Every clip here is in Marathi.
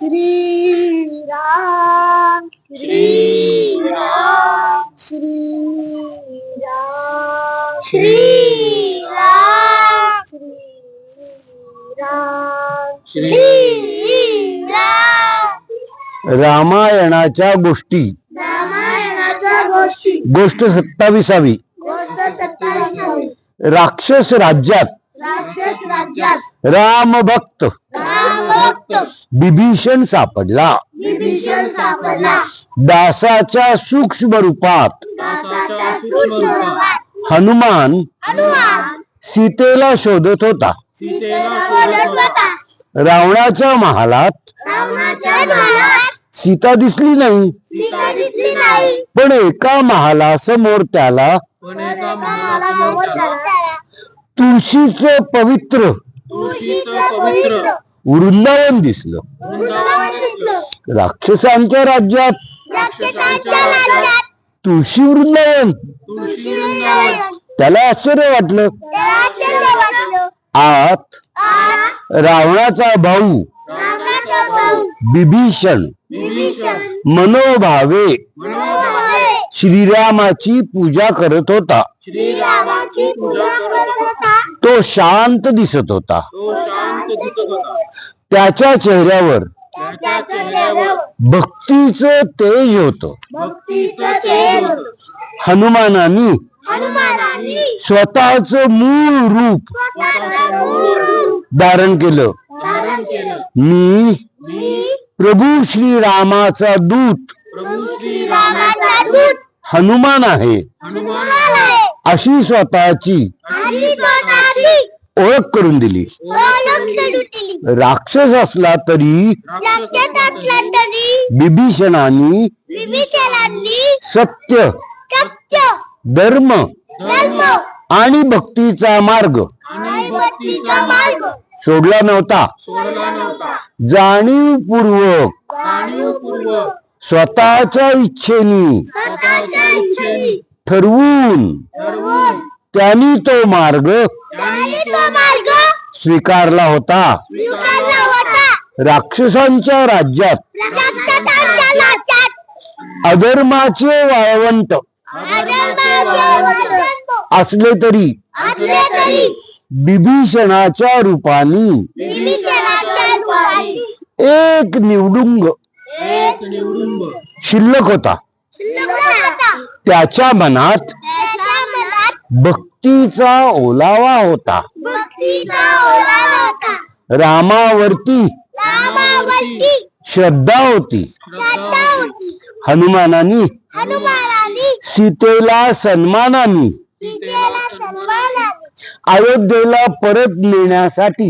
श्री राम श्री राम श्री राम श्री राम श्री राम श्री राम रामायणाच्या गोष्टी. रामायणाच्या गोष्टी। गोष्ट सत्ताविसावी. गोष्ट सत्तावीसावी. राक्षस राज्यात रामभक्त रामभक्त बिभीषण सापडला. विभीषण सापडला. दासाच्या सूक्ष्म रूपात. हनुमान हनुमान. सीतेला शोधत होता. रावणाच्या महालात. सीता दिसली नाही. सीता दिसली नाही. पण एका महालासमोर महालासमोर त्याला तुळशीचं पवित्र. वृंदावन दिसलं. राक्षसांच्या राज्यात. तुळशी वृंदावन. त्याला आश्चर्य वाटलं. आत रावणाचा भाऊ. बिभीषण. मनोभावे. श्रीरामाची पूजा करत होता. श्रीरामाची पूजा करत होता. तो शांत दिसत होता. तो शांत दिसत होता. त्याच्या चेहऱ्यावर त्याच्या चेहऱ्यावर भक्तीचं तेज होत. भक्तीचं तेज होतं. हनुमानानी हनुमानाने स्वतःच मूळ रूप स्वतःचं मूळ रूप धारण केलं. धारण केलं. मी मी प्रभू श्रीरामाचा दूत. प्रभू श्री श्रीरामाचा दूत. हनुमान आहे. हनुमान आहे. अशी स्वतःची ओळख करून दिली. राक्षस असला तरी बिभीषणाने विभीषणांनी सत्य धर्म आणि भक्तीचा मार्ग सोडला नव्हता. जाणीवपूर्वक स्वतःच्या इच्छेने ठरवून त्यांनी तो मार्ग स्वीकारला होता. राक्षसांच्या राज्यात अधर्माचे वाळवंट असले तरी बिभीषणाच्या रूपानी एक निवडुंग शिल्लक होता. त्याच्या मनात भक्तीचा ओलावा होता. रामावरती श्रद्धा होती. हनुमानानी सीतेला सन्मानाने अयोध्येला परत नेण्यासाठी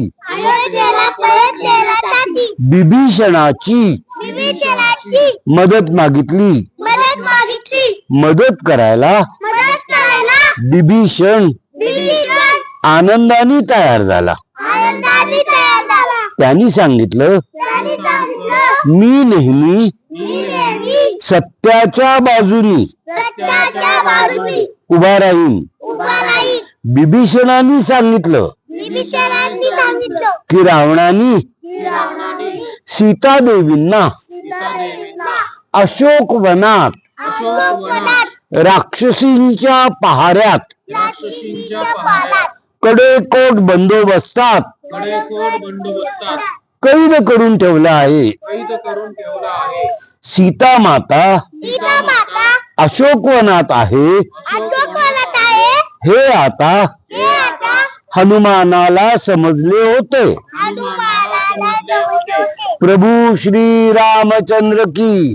बिभीषणाची विभीषणाची मदत मागितली. मदत करायला बिभीषण आनंदाने तयार झाला. त्यांनी सांगितलं मी नेहमी सत्याच्या बाजूनी उभा राहीन. बिभीषणाने सांगितलं की रावणाने सीतादेवींना अशोक वनात राक्षसींच्या पहाऱ्यात. राक्षसींच्या कडेकोट बंदोबस्तात. कडेकोट बंदोबस्तात. कैद करून ठेवलं आहे. कैद करून ठेवला आहे. सीता माता. सीता माता. अशोकवनात आहे. हे आता हे आता हनुमानाला समजले होते. हनुमानाला जवळ होते. प्रभू श्री रामचंद्र की